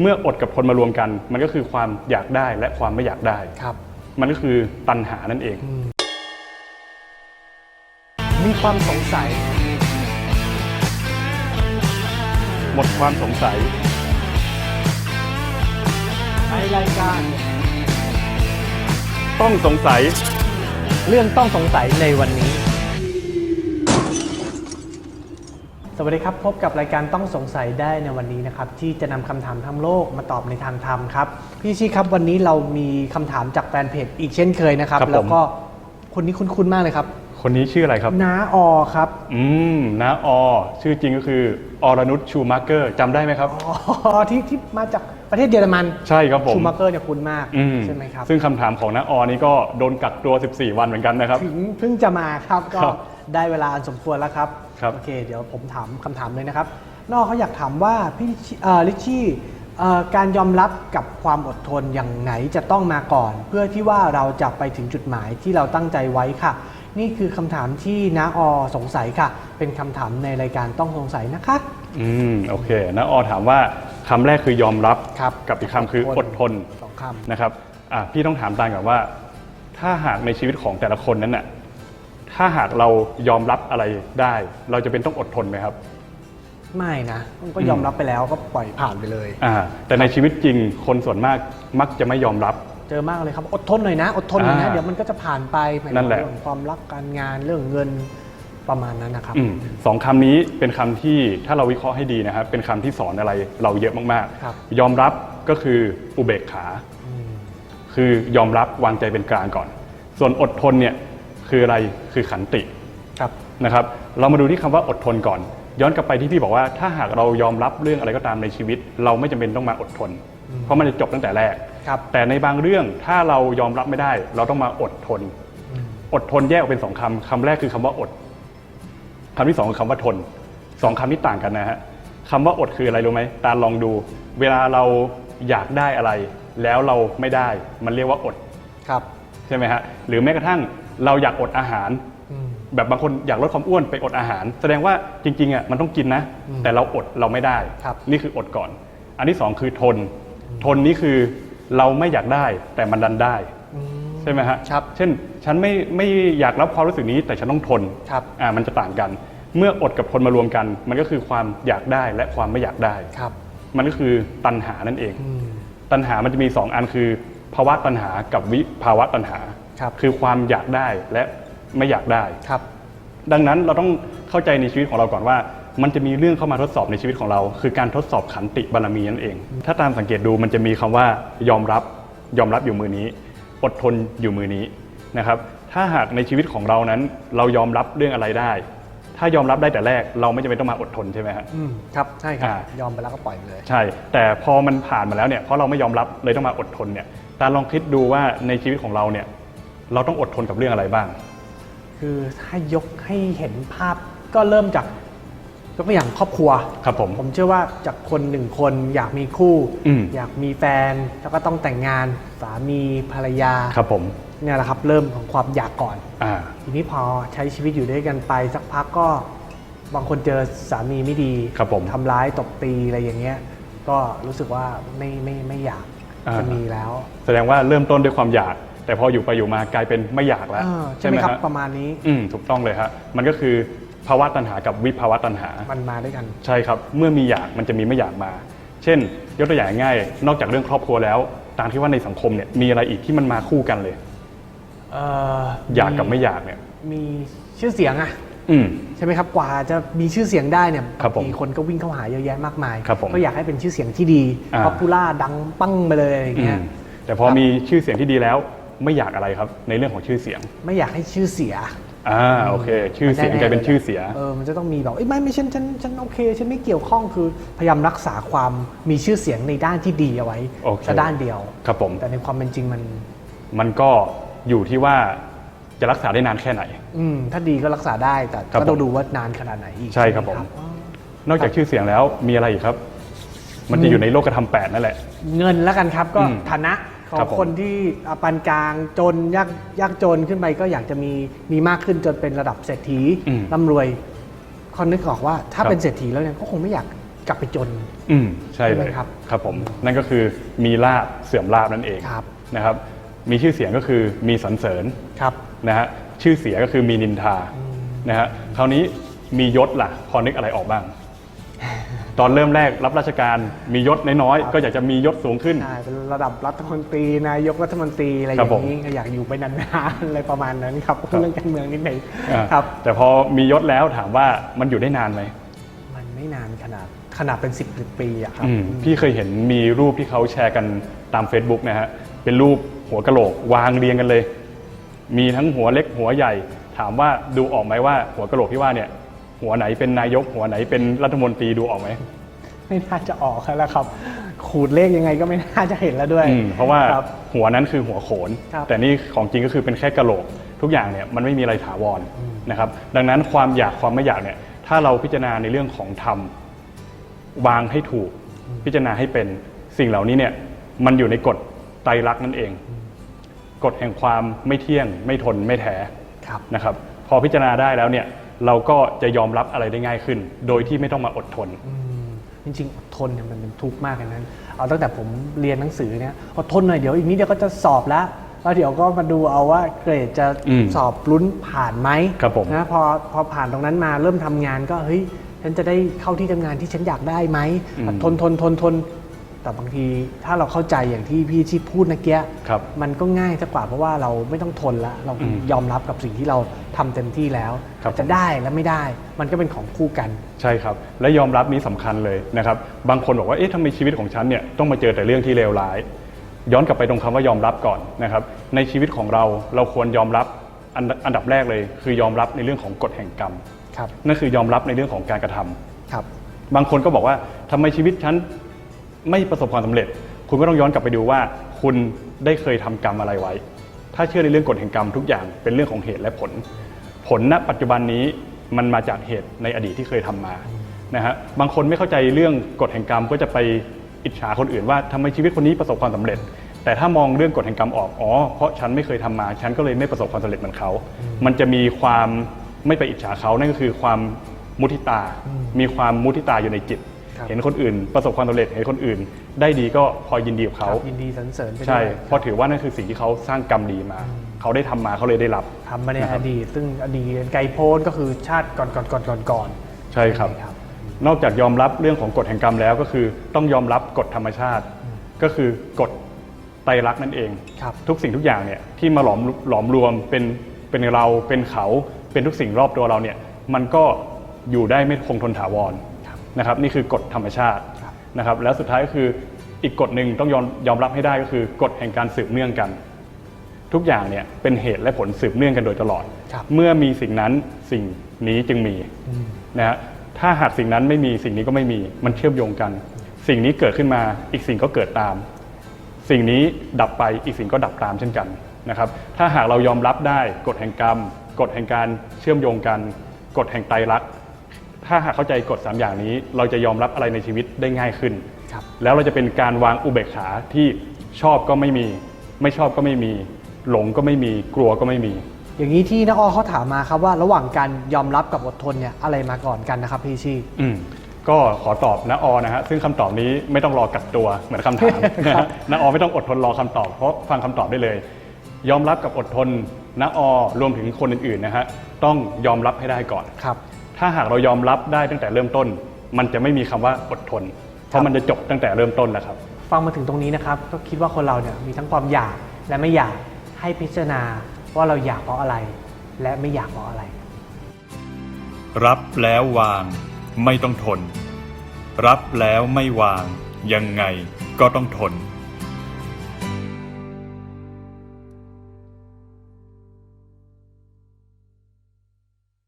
เมื่ออดกับทนมารวมกัน มันก็คือความอยากได้และความไม่อยากได้ ครับ มันก็คือตัณหานั่นเอง มีความสงสัย หมดความสงสัย ในรายการ ต้องสงสัย เรื่องต้องสงสัยในวันนี้ สวัสดีครับ พบกับรายการต้องสงสัยได้ในวันนี้นะครับที่จะนำคำถามทั้งโลกมาตอบในทางธรรมครับ พี่ชีครับวันนี้เรามีคำถามจากแฟนเพจอีกเช่นเคยนะครับครับผมแล้วก็คนนี้คุ้นๆมากเลยครับ คนนี้ชื่ออะไรครับน้าออครับ อืมน้าออชื่อจริงก็คืออรนุชชูมาร์เกอร์จำได้ไหมครับอ๋อที่ที่มาจากประเทศเยอรมันใช่ครับผมชูมาเกอร์เนี่ยคุ้นมากอืมใช่ไหมครับซึ่งคำถามของน้าออนี่ก็โดนกักตัว 14 วันเหมือนกันนะครับถึงเพิ่งจะมาครับก็ครับ ได้เวลาอันสมควรแล้วครับครับ โอเค เดี๋ยวผมถามคำถามเลยนะครับ นอกเขาอยากถามว่าพี่ชิเอ่อลิชชี่เอ่อการยอมรับกับความอดทนอย่างไหนจะต้องมาก่อน เพื่อที่ว่าเราจะไปถึงจุดหมายที่เราตั้งใจไว้ค่ะ นี่คือคำถามที่น้าออสงสัยค่ะ เป็นคำถามในรายการต้องสงสัยนะคะ อืมโอเคน้าออถามว่าคำแรกคือยอมรับครับกับอีกคำคืออดทนสองคำ นะครับอะพี่ต้องถามตางก่อนว่า ถ้าหากในชีวิตของแต่ละคนนั้นน่ะ ถ้าหากเรายอมรับอะไรได้ เราจะเป็นต้องอดทนไหมครับ ไม่นะก็ยอมรับไปแล้วก็ปล่อยผ่านไปเลยอ่าแต่ในชีวิตจริงคนส่วนมากมักจะไม่ยอมรับ เจอมากเลยครับอดทนหน่อยนะ อดทนหน่อยนะ อ่าเดี๋ยวมันก็จะผ่านไปหมายถึงนั่นแหละ เรื่องความรักการงานเรื่องเงินประมาณนั้นนะครับ อืมสองคำนี้เป็นคำที่ถ้าเราวิเคราะห์ให้ดีนะครับ เป็นคำที่สอนอะไรเราเยอะมากครับ ๆ ยอมรับก็คืออุเบกขา อืมคือยอมรับวางใจเป็นกลางก่อน ส่วนอดทนเนี่ย คืออะไรคือขันติครับนะครับ เรามาดูที่คำว่าอดทนก่อน ย้อนกลับไปที่พี่บอกว่า ถ้าหากเรายอมรับเรื่องอะไรก็ตามในชีวิต เราไม่จำเป็นต้องมาอดทน เพราะมันจะจบตั้งแต่แรกครับแต่ในบางเรื่องถ้าเรายอมรับไม่ได้ เราต้องมาอดทนอืมอดทนแยกออกเป็นสองคำคำแรกคือคำว่าอดคำที่สองคือคำว่าทนสองคำนี้ต่างกันนะฮะคำว่าอดคืออะไรรู้ไหมตาลองดู เวลาเราอยากได้อะไร แล้วเราไม่ได้ มันเรียกว่าอดครับใช่ไหมฮะหรือแม้กระทั่ง เราอยากอดอาหารอืมแบบบางคนอยากลดความอ้วนไปอดอาหาร แสดงว่าจริงๆอะมันต้องกินนะอืมแต่เราอดเราไม่ได้ครับนี่คืออดก่อน อันที่สองคือทน ทนนี่คือเราไม่อยากได้แต่มันดันได้อืมใช่ไหมฮะครับเช่นฉันไม่ไม่อยากรับความรู้สึกนี้แต่ฉันต้องทนครับอ่ามันจะต่างกัน เมื่ออดกับทนมารวมกัน มันก็คือความอยากได้และความไม่อยากได้ครับ มันก็คือตัณหานั่นเองอืมตัณหามันจะมีสองอันคือ ภาวะตัณหากับวิภาวะตัณหา ครับ คือความอยากได้และไม่อยากได้ ครับ ดังนั้นเราต้องเข้าใจในชีวิตของเราก่อนว่า มันจะมีเรื่องเข้ามาทดสอบในชีวิตของเรา คือการทดสอบขันติบารมีนั่นเอง ถ้าตามสังเกตดูมันจะมีคำว่ายอมรับยอมรับอยู่มือนี้ อดทนอยู่มือนี้นะครับ ถ้าหากในชีวิตของเรานั้น เรายอมรับเรื่องอะไรได้ ถ้ายอมรับได้แต่แรก เราไม่จำเป็นต้องมาอดทนใช่ไหมฮะอืมครับใช่ครับอ่ายอมไปแล้วก็ปล่อยไปเลย ใช่ แต่พอมันผ่านมาแล้วเนี่ยเพราะเราไม่ยอมรับเลยต้องมาอดทนเนี่ยตาลองคิดดูว่าในชีวิตของเราเนี่ย เราต้องอดทนกับเรื่องอะไรบ้าง คือถ้ายกให้เห็นภาพก็เริ่มจากยกตัวอย่างครอบครัว ครับผม ผมเชื่อว่าจากคนหนึ่งคนอยากมีคู่ อืม อยากมีแฟน แล้วก็ต้องแต่งงานสามีภรรยาครับผมเนี่ยแหละครับ เริ่มของความอยากก่อน อ่า ทีนี้พอใช้ชีวิตอยู่ด้วยกันไป สักพักก็บางคนเจอสามีไม่ดีครับผมทำร้ายตบตีอะไรอย่างเงี้ย ก็รู้สึกว่าไม่ไม่ไม่อยากอ่า จะมีแล้ว แสดงว่าเริ่มต้นด้วยความอยาก แต่พออยู่ไปอยู่มากลายเป็นไม่อยากแล้ว อ่าใช่ไหมครับ ฮะประมาณนี้อืมถูกต้องเลยฮะมันก็คือภาวะตัณหากับวิภาวะตัณหา มันมาด้วยกัน ใช่ครับ เมื่อมีอยากมันจะมีไม่อยากมา เช่น ยกตัวอย่างง่ายๆนอกจากเรื่องครอบครัวแล้ว ตามที่ว่าในสังคมเนี่ยมีอะไรอีกที่มันมาคู่กันเลย เอ่ออยากกับไม่อยากเนี่ย มีชื่อเสียงอะอืม ใช่ไหมครับกว่าจะมีชื่อเสียงได้เนี่ยครับผมมีคนก็วิ่งเข้าหาเยอะแยะมากมายครับผมก็อยากให้เป็นชื่อเสียงที่ดีอ่า ป๊อปปูล่าดังปั้งไปเลยอย่างอืเงี้ยมแต่พอมีชื่อเสียงที่ดีแล้ว ไม่อยากอะไรครับ ในเรื่องของชื่อเสียง ไม่อยากให้ชื่อเสีย อ่าโอเค ชื่อเสียงกลายเป็นชื่อเสีย เออมันจะต้องมีแบบเอ้ยไม่ไม่ฉันฉันฉันโอเค ฉันไม่เกี่ยวข้องคือพยายามรักษาความมีชื่อเสียงในด้านที่ดีเอาไว้โอเคแค่ด้านเดียว ครับผม แต่ในความเป็นจริงมัน มันก็อยู่ที่ว่าจะรักษาได้นานแค่ไหน อืมถ้าดีก็รักษาได้แต่ครับก็ต้องผมดูว่านานขนาดไหนอีกใช่ครับไหผมนอกจากชื่อเสียงแล้วมีอะไรอีกครับ มันจะอยู่ในโลกธรรมแปดนั่นแหละ เงินแล้วกันครับก็อืม ฐานะ ขอครังบผม คนที่อะปานกลางจนยากยากจนขึ้นไปก็อยากจะมีมีมากขึ้นจนเป็นระดับเศรษฐีอืมร่ำรวยคนนึกออกว่าถ้าครับ เป็นเศรษฐีแล้วเนี่ยก็คงไม่อยากกลับไปจน อืมใช่เลใช่ยไหมครับครับผมนั่นก็คือมีลาบเสื่อมลาบนั่นเองครับ นะครับ มีชื่อเสียงก็คือมีสรรเสริญครับ นะฮะชื่อเสียก็คือมีนินทานะฮะคราวนี้มียศล่ะ พอนึกอะไรออกบ้าง ตอนเริ่มแรกรับราชการมียศน้อยๆก็อยากจะมียศสูงขึ้น ใช่เป็นระดับรัฐมนตรีนายกรัฐมนตรีอะไรอครับย่างนี้ก็อยากอยู่ไปนานๆอะไรประมาณนั้นครับเรื่องการเมืองนิดหนึ่งอ่าครับ แต่พอมียศแล้วถามว่ามันอยู่ได้นานไหมมันไม่นานขนาดขนาดเป็น 10บปีอะครับ อืมพี่เคยเห็นมีรูปที่เขาแชร์กันตาม Facebook นะฮะเป็นรูปหัวกะโหลกวางเรียงกันเลย มีทั้งหัวเล็กหัวใหญ่ ถามว่าดูออกไหมว่าหัวกะโหลกที่ว่าเนี่ย หัวไหนเป็นนายก หัวไหนเป็นรัฐมนตรีดูออกไหมไม่น่าจะออกแล้วครับ ขูดเลขยังไงก็ไม่น่าจะเห็นแล้วด้วยอืมเพราะว่าครับหัวนั้นคือหัวโขนครับแต่นี่ของจริงก็คือเป็นแค่กะโหลก ทุกอย่างเนี่ยมันไม่มีอะไรถาวรนะครับ ดังนั้นความอยากความไม่อยากเนี่ยถ้าเราพิจารณาในเรื่องของธรรมวางให้ถูก พิจารณาให้เป็นสิ่งเหล่านี้เนี่ยมันอยู่ในกฎไตรลักษณ์นั่นเอง กฎแห่งความไม่เที่ยง ไม่ทนไม่แท้ครับนะครับ พอพิจารณาได้แล้วเนี่ย เราก็จะยอมรับอะไรได้ง่ายขึ้น โดยที่ไม่ต้องมาอดทนอืมจริงๆอดทนเนี่ยมันเป็นทุกข์มากเลยนั้นเอาตั้งแต่ผมเรียนหนังสือเนี่ยอดทนหน่อยเดี๋ยวอีกนิดเดียวก็จะสอบแล้วแล้วเดี๋ยวก็มาดูเอาว่าเกรดจะอืมสอบลุ้นผ่านไหมครับผมนะพอพอผ่านตรงนั้นมาเริ่มทำงานก็เฮ้ยฉันจะได้เข้าที่ทำงานที่ฉันอยากได้ไหมอืมทนทนทนทน แต่บางทีถ้าเราเข้าใจอย่างที่พี่ที่พูดเมื่อกี้ครับมันก็ง่ายสักกว่าเพราะว่าเราไม่ต้องทนละเราอืมยอมรับกับสิ่งที่เราทำเต็มที่แล้วครับจะได้และไม่ได้ มันก็เป็นของคู่กัน ใช่ครับ และยอมรับนี้สำคัญเลยนะครับ บางคนบอกว่าเอ๊ะทำไมชีวิตของฉันเนี่ยต้องมาเจอแต่เรื่องที่เลวร้าย ย้อนกลับไปตรงคำว่ายอมรับก่อนนะครับ ในชีวิตของเราเราควรยอมรับอันอันดับแรกเลย คือยอมรับในเรื่องของกฎแห่งกรรมครับนั่นคือยอมรับในเรื่องของการกระทำครับ บางคนก็บอกว่าทำไมชีวิตฉัน ไม่ประสบความสำเร็จ คุณก็ต้องย้อนกลับไปดูว่า คุณได้เคยทำกรรมอะไรไว้ ถ้าเชื่อในเรื่องกฎแห่งกรรมทุกอย่างเป็นเรื่องของเหตุและผล ผลณปัจจุบันนี้มันมาจากเหตุในอดีตที่เคยทำมานะฮะบางคนไม่เข้าใจเรื่องกฎแห่งกรรมก็จะไปอิจฉาคนอื่นว่าทำไมชีวิตคนนี้ประสบความสำเร็จ แต่ถ้ามองเรื่องกฎแห่งกรรมออกอ๋อเพราะฉันไม่เคยทำมา ฉันก็เลยไม่ประสบความสำเร็จเหมือนเขา มันจะมีความไม่ไปอิจฉาเขานั่นก็คือความมุทิตา มีความมุทิตาอยู่ในจิต เห็นคนอื่น ประสบความสำเร็จเห็นคนอื่น ได้ดีก็พอยินดีกับเขาครับยินดีสรรเสริญไปด้วยใช่เพราะถือว่านั่นคือสิ่งที่เขาสร้างกรรมดีมา เขาได้ทำมาเขาเลยได้รับทำมาในนะคอรับดีตซึ่งอดีตไกลโพ้นก็คือชาติก่อนก่อนก่อนก่อนก่อนใช่ครับครับ นอกจากยอมรับเรื่องของกฎแห่งกรรมแล้วก็คือต้องยอมรับกฎธรรมชาติ ก็คือกฎไตรลักษณ์นั่นเองครับทุกสิ่งทุกอย่างเนี่ยที่มาหลอมหลอมรวมเป็นเป็นเราเป็นเขาเป็นทุกสิ่งรอบตัวเราเนี่ยมันก็อยู่ได้ไม่คงทนถาวรครับ นะครับนี่คือกฎธรรมชาติครับนะครับแล้วสุดท้ายก็คืออีกกฎหนึ่งต้องยอมยอมรับให้ได้ก็คือกฎแห่งการสืบเนื่องกัน ทุกอย่างเนี่ยเป็นเหตุและผลสืบเนื่องกันโดยตลอดครับเมื่อมีสิ่งนั้นสิ่งนี้จึงมีอืมนะฮะถ้าหากสิ่งนั้นไม่มีสิ่งนี้ก็ไม่มีมันเชื่อมโยงกัน สิ่งนี้เกิดขึ้นมาอีกสิ่งก็เกิดตาม สิ่งนี้ดับไปอีกสิ่งก็ดับตามเช่นกันนะครับถ้าหากเรายอมรับได้กฎแห่งกรรม กฎแห่งการเชื่อมโยงกัน กฎแห่งไตรลักษณ์ ถ้าหากเข้าใจกฎสามอย่างนี้ เราจะยอมรับอะไรในชีวิตได้ง่ายขึ้น ครับ แล้วเราจะเป็นการวางอุเบกขาที่ชอบก็ไม่มี ไม่ชอบก็ไม่มี หลงก็ไม่มีกลัวก็ไม่มี อย่างนี้ที่นักอ้อเขาถามมาครับว่าระหว่างการยอมรับกับอดทนเนี่ยอะไรมาก่อนกันนะครับพี่ชี อืมก็ขอตอบนะออนะฮะซึ่งคำตอบนี้ไม่ต้องรอกัดตัวเหมือนคำถามนะฮะนะออไม่ต้องอดทนรอคำตอบ เพราะฟังคำตอบได้เลย ยอมรับกับอดทนนะออรวมถึงคนอื่นๆนะฮะต้องยอมรับให้ได้ก่อน ครับ ถ้าหากเรายอมรับได้ตั้งแต่เริ่มต้น มันจะไม่มีคำว่าอดทน เพราะมันจะจบตั้งแต่เริ่มต้นแล้วครับ ฟังมาถึงตรงนี้นะครับ ก็คิดว่าคนเราเนี่ยมีทั้งความอยากและไม่อยากให้พิจารณาว่าเราอยากเพราะอะไร และไม่อยากเพราะอะไร รับแล้ววาง ไม่ต้องทน รับแล้วไม่วาง ยังไงก็ต้องทน